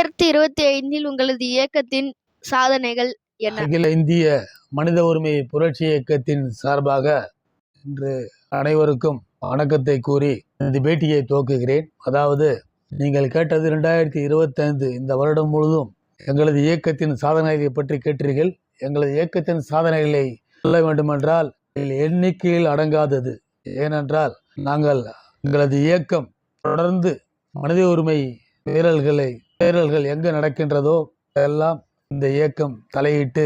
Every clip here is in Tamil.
இரண்டாயிரத்தி இருபத்தி ஐந்தில் உங்களது இயக்கத்தின் சாதனைகள் என்ன? அகில இந்திய மனித உரிமை புரட்சி இயக்கத்தின் சார்பாக இன்று அனைவருக்கும் வணக்கத்தை கூறி இந்த பேட்டியை துவக்குகிறேன். அதாவது நீங்கள் கேட்டது ரெண்டாயிரத்தி இருபத்தைந்து இந்த வருடம் முழுதும் எங்களது இயக்கத்தின் சாதனைகளை பற்றி கேட்டீர்கள். எங்களது இயக்கத்தின் சாதனைகளை சொல்ல வேண்டுமென்றால் எண்ணிக்கையில் அடங்காதது. ஏனென்றால் நாங்கள் எங்களது இயக்கம் தொடர்ந்து மனித உரிமை மீறல்களை மீறல்கள் எங்கு நடக்கின்றதோ எல்லாம் இந்த இயக்கம் தலையிட்டு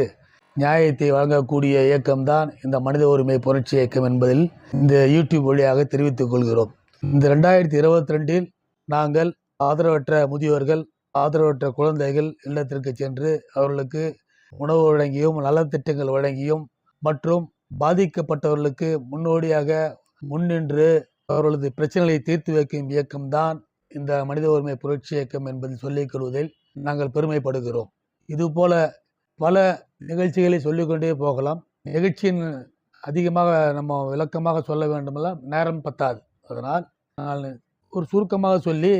நியாயத்தை வழங்கக்கூடிய இயக்கம்தான் இந்த மனித உரிமை புரட்சி இயக்கம் என்பதில் இந்த யூடியூப் வழியாக தெரிவித்துக் கொள்கிறோம். இந்த ரெண்டாயிரத்தி இருபத்தி ரெண்டில் நாங்கள் ஆதரவற்ற முதியோர்கள் ஆதரவற்ற குழந்தைகள் இல்லத்திற்கு சென்று அவர்களுக்கு உணவு வழங்கியும் நலத்திட்டங்கள் வழங்கியும் மற்றும் பாதிக்கப்பட்டவர்களுக்கு முன்னோடியாக முன்னின்று அவர்களது பிரச்சனைகளை தீர்த்து வைக்கும் இயக்கம்தான் இந்த மனித உரிமை புரட்சி இயக்கம் என்பதை சொல்லிக் கொள்வதில் நாங்கள் பெருமைப்படுகிறோம். இதுபோல பல நிகழ்ச்சிகளை சொல்லிக்கொண்டே போகலாம். நிகழ்ச்சியின் அதிகமாக நம்ம விளக்கமாக சொல்ல வேண்டுமல்ல நேரம் பத்தாது. அதனால் நான் ஒரு சுருக்கமாக சொல்லி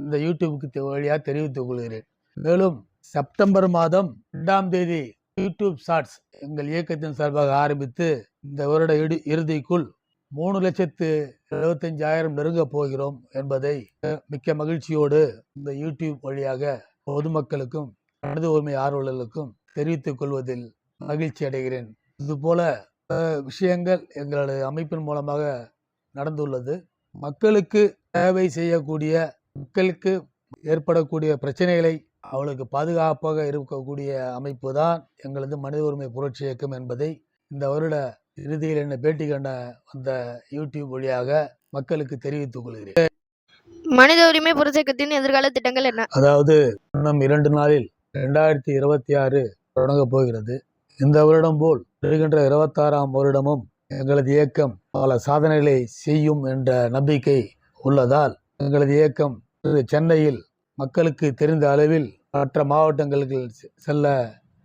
இந்த யூடியூபுக்கு வழியாக தெரிவித்துக் கொள்கிறேன். மேலும் செப்டம்பர் மாதம் ரெண்டாம் தேதி யூடியூப் ஷார்ட்ஸ் எங்கள் இயக்கத்தின் சார்பாக ஆரம்பித்து இந்த வருட இடு இறுதிக்குள் மூணு லட்சத்து எழுபத்தஞ்சாயிரம் நெருங்க போகிறோம் என்பதை மிக்க மகிழ்ச்சியோடு இந்த யூடியூப் வழியாக பொதுமக்களுக்கும் மனித உரிமை ஆர்வலர்களுக்கும் தெரிவித்துக் கொள்வதில் மகிழ்ச்சி அடைகிறேன். இதுபோல விஷயங்கள் எங்களது அமைப்பின் மூலமாக நடந்துள்ளது. மக்களுக்கு சேவை செய்யக்கூடிய மக்களுக்கு ஏற்படக்கூடிய பிரச்சனைகளை அவளுக்கு பாதுகாப்பாக இருக்கக்கூடிய அமைப்பு தான் எங்களது மனித உரிமை புரட்சி இயக்கம் என்பதை இந்த வருட இறுதியில் என்ன பேட்டி கண்ட அந்த யூடியூப் வழியாக மக்களுக்கு தெரிவித்துக் கொள்கிறேன். மனித உரிமை புரட்சியக்கத்தின் எதிர்கால திட்டங்கள் என்ன? அதாவது இன்னும் இரண்டு நாளில் ரெண்டாயிரத்தி இருபத்தி ஆறு தொடங்கப் போகிறது. இந்த வருடம் போல் வருகின்ற இருபத்தாறாம் வருடமும் எங்களது இயக்கம் பல சாதனைகளை செய்யும் என்ற நம்பிக்கை உள்ளதால் எங்களது இயக்கம் சென்னையில் மக்களுக்கு தெரிந்த அளவில் மற்ற மாவட்டங்களுக்கு செல்ல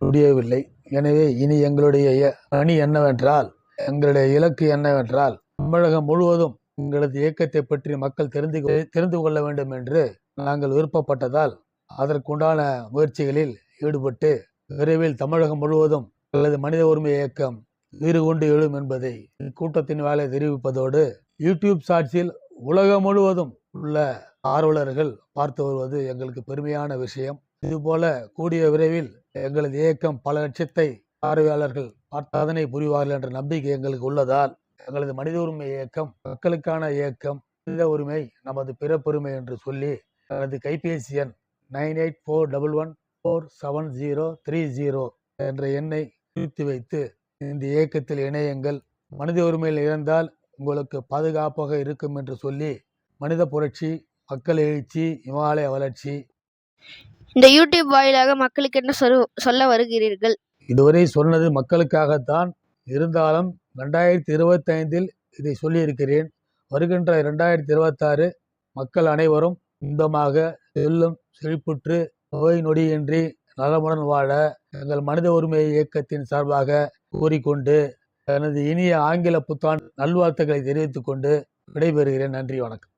முடியவில்லை. எனவே இனி எங்களுடைய பணி என்னவென்றால் எங்களுடைய இலக்கு என்னவென்றால் தமிழகம் முழுவதும் எங்களது இயக்கத்தை பற்றி மக்கள் தெரிந்து தெரிந்து கொள்ள வேண்டும் என்று நாங்கள் விருப்பப்பட்டதால் அதற்குண்டான முயற்சிகளில் ஈடுபட்டு விரைவில் தமிழகம் முழுவதும் அல்லது மனித உரிமை இயக்கம் வீறு கொண்டு எழும் என்பதை இக்கூட்டத்தின் வேலை தெரிவிப்பதோடு யூடியூப் ஷாட்ஸில் உலகம் முழுவதும் உள்ள ஆர்வலர்கள் பார்த்து வருவது எங்களுக்கு பெருமையான விஷயம். இதுபோல கூடிய விரைவில் எங்களது இயக்கம் பல லட்சத்தை பார்வையாளர்கள் அதனை புரிவார்கள் என்ற நம்பிக்கை எங்களுக்கு உள்ளதால் எங்களது மனித உரிமை இயக்கம் மக்களுக்கான இயக்கம் மனித உரிமை நமது பிறப்புரிமை என்று சொல்லி எனது கைபேசி எண் nine eight four double one four seven zero three zero என்ற எண்ணை குறித்து வைத்து இந்த இயக்கத்தில் இணையுங்கள். மனித உரிமையில் இருந்தால் உங்களுக்கு பாதுகாப்பாக இருக்கும் என்று சொல்லி மனித புரட்சி மக்கள் எழுச்சி இமாலய வளர்ச்சி. இந்த யூடியூப் வாயிலாக மக்களுக்கு என்ன சொல்ல வருகிறீர்கள்? இதுவரை சொன்னது மக்களுக்காகத்தான். இருந்தாலும் ரெண்டாயிரத்தி இருபத்தைந்தில் இதை சொல்லியிருக்கிறேன். வருகின்ற ரெண்டாயிரத்தி இருபத்தாறு மக்கள் அனைவரும் இன்பமாக செல்லும் செழிப்புற்று நோய் நொடியின்றி நலமுடன் வாழ எங்கள் மனித உரிமை இயக்கத்தின் சார்பாக கூறிக்கொண்டு எனது இனிய ஆங்கில புத்தாண்டு நல்வாழ்த்துக்களை தெரிவித்துக் கொண்டு விடைபெறுகிறேன். நன்றி வணக்கம்.